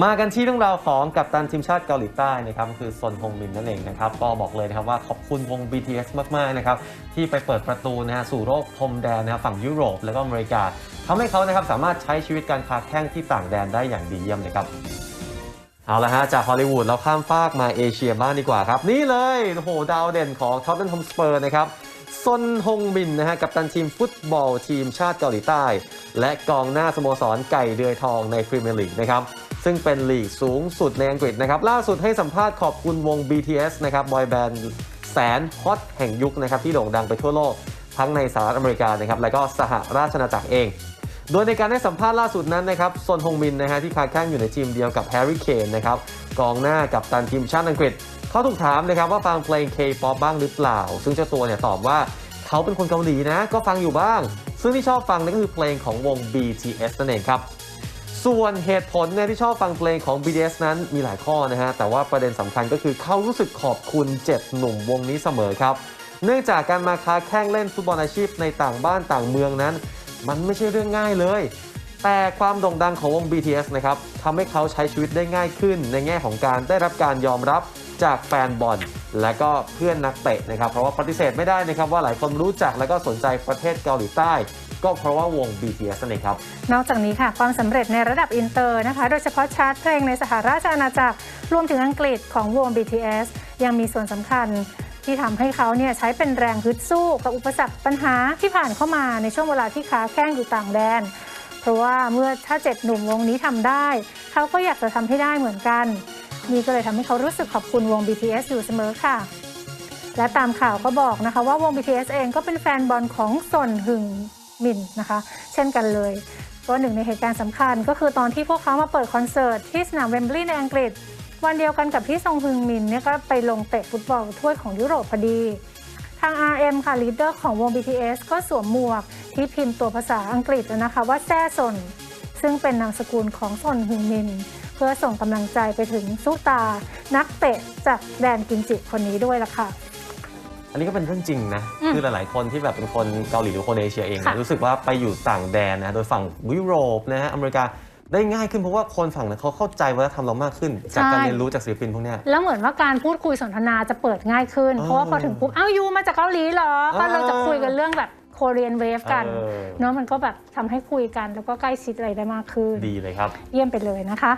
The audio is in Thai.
มากันที่เรื่องราวของกัปตันทีมชาติเกาหลีใต้นะครับคือซนฮงมินนั่นเองนะครับก็บอกเลยนะครับว่าขอบคุณวง BTS มากๆนะครับที่ไปเปิดประตูนะฮะสู่โลกพรมแดนนะครับฝั่งยุโรปแล้วก็อเมริกาทำให้เขานะครับสามารถใช้ชีวิตการค้าแข้งที่ต่างแดนได้อย่างดีเยี่ยมเลยครับเอาละฮะ จากฮอลลีวูดเราข้ามฟากมาเอเชียบ้างดีกว่าครับ นี่เลยโอ้โหดาวเด่นของท็อตเทนฮอมสเปอร์นะครับซนฮงมินนะฮะกับตันทีมฟุตบอลทีมชาติเกาหลีใต้ และกองหน้าสโมสรไก่เดือยทองในพรีเมียร์ลีกนะครับ ซึ่งเป็นลีกสูงสุดในอังกฤษนะครับ ล่าสุดให้สัมภาษณ์ขอบคุณวง BTS นะครับบอยแบนด์แสนฮอตแห่งยุคนะครับที่โด่งดังไปทั่วโลก ทั้งในสหรัฐอเมริกานะครับและก็สหราชอาณาจักรเอง โดยในการให้สัมภาษณ์ล่าสุดนั้นนะครับซนฮงมินนะฮะที่คาแข้งอยู่ในทีมเดียวกับแฮร์รี่เคนนะครับกองหน้ากับตันทีมชาติอังกฤษเขาถูกถามนะครับว่าฟังเพลง K-POP บ้างหรือเปล่า ซึ่งเจ้าตัวเนี่ยตอบว่าเขาเป็นคนเกาหลีนะก็ฟังอยู่บ้าง ซึ่งที่ชอบฟังนั่นก็คือเพลงของวง BTS นั่นเองครับ ส่วนเหตุผลเนี่ยที่ชอบฟังเพลงของ BTS นั้นมีหลายข้อนะฮะ แต่ว่าประเด็นสำคัญก็คือเขารู้สึกขอบคุณเจ็ดหนุ่มวงนี้เสมอครับ เนื่องจากการมาค้าแข่งเล่นฟุตบอลอาชีพในต่างบ้านต่างเมืองนั้น มันไม่ใช่เรื่องง่ายเลย แต่ความโด่งดังของวง BTS นะครับทำให้เขาใช้ชีวิตได้ง่ายขึ้น ในแง่ของการได้รับการยอมรับจากแฟนบอลและก็เพื่อนนักเตะนะครับ เพราะว่าปฏิเสธไม่ได้นะครับว่าหลายคนรู้จักและก็สนใจประเทศเกาหลีใต้ ก็เพราะว่าวง BTS นั่นเองครับ นอกจากนี้ค่ะ ความสำเร็จในระดับอินเตอร์นะคะ โดยเฉพาะชาร์ตเพลงในสหราชอาณาจักรรวมถึงอังกฤษของวง BTS ยังมีส่วนสำคัญที่ทำให้เขาเนี่ยใช้เป็นแรงฮึดสู้กับอุปสรรคปัญหาที่ผ่านเข้ามาในช่วงเวลาที่ค้าแข้งอยู่ต่างแดน เพราะว่าเมื่อถ้าเจ็ดหนุ่มวงนี้ทำได้ เขาก็อยากจะทำให้ได้เหมือนกัน นี่ก็เลยทำให้เขารู้สึกขอบคุณวง BTS อยู่เสมอค่ะ และตามข่าวก็บอกนะคะว่าวง BTS เองก็เป็นแฟนบอลของซนหึง มินนะคะ เช่นกันเลยก็หนึ่งในเหตุการณ์สำคัญ ก็คือตอนที่พวกเขามาเปิดคอนเสิร์ตที่สนามเวมบลีย์ในอังกฤษ วันเดียวกันกับที่ซงฮึงมินเนี่ยก็ไปลงเตะฟุตบอลถ้วยของยุโรปพอดี ทาง RM ค่ะลีดเดอร์ของวง BTS ก็สวมหมวกที่พิมพ์ตัวภาษาอังกฤษนะคะว่าแซ่ซนซึ่งเป็นนามสกุลของซนฮึงมิน เพื่อส่งกำลังใจไปถึงซุตา นักเตะจากแดนกินจิคนนี้ด้วยล่ะค่ะ อันนี้ก็เป็นเรื่องจริงนะ อืมคือหลาย ๆ คนที่แบบเป็นคนเกาหลีหรือคนเอเชียเองเนี่ยค่ะ รู้สึกว่าไปอยู่ต่างแดนนะโดยฝั่งยุโรปนะฮะอเมริกาได้ง่ายขึ้นเพราะว่าคนฝั่งนั้นเขาเข้าใจวัฒนธรรมเรามากขึ้น จากการเรียนรู้จากศิลปินพวกเนี้ย แล้วเหมือนว่าการพูดคุยสนทนาจะเปิดง่ายขึ้น เออเพราะว่าพอถึงปุ๊บอ้าวยูมาจากเกาหลีเหรอ ก็เราจะคุยกันเรื่องแบบโคเรียนเวฟกันเออ เนาะมันก็แบบทำให้คุยกันแล้วก็ใกล้ชิดอะไรได้มากขึ้น ดีเลยครับ เยี่ยมไปเลยนะคะ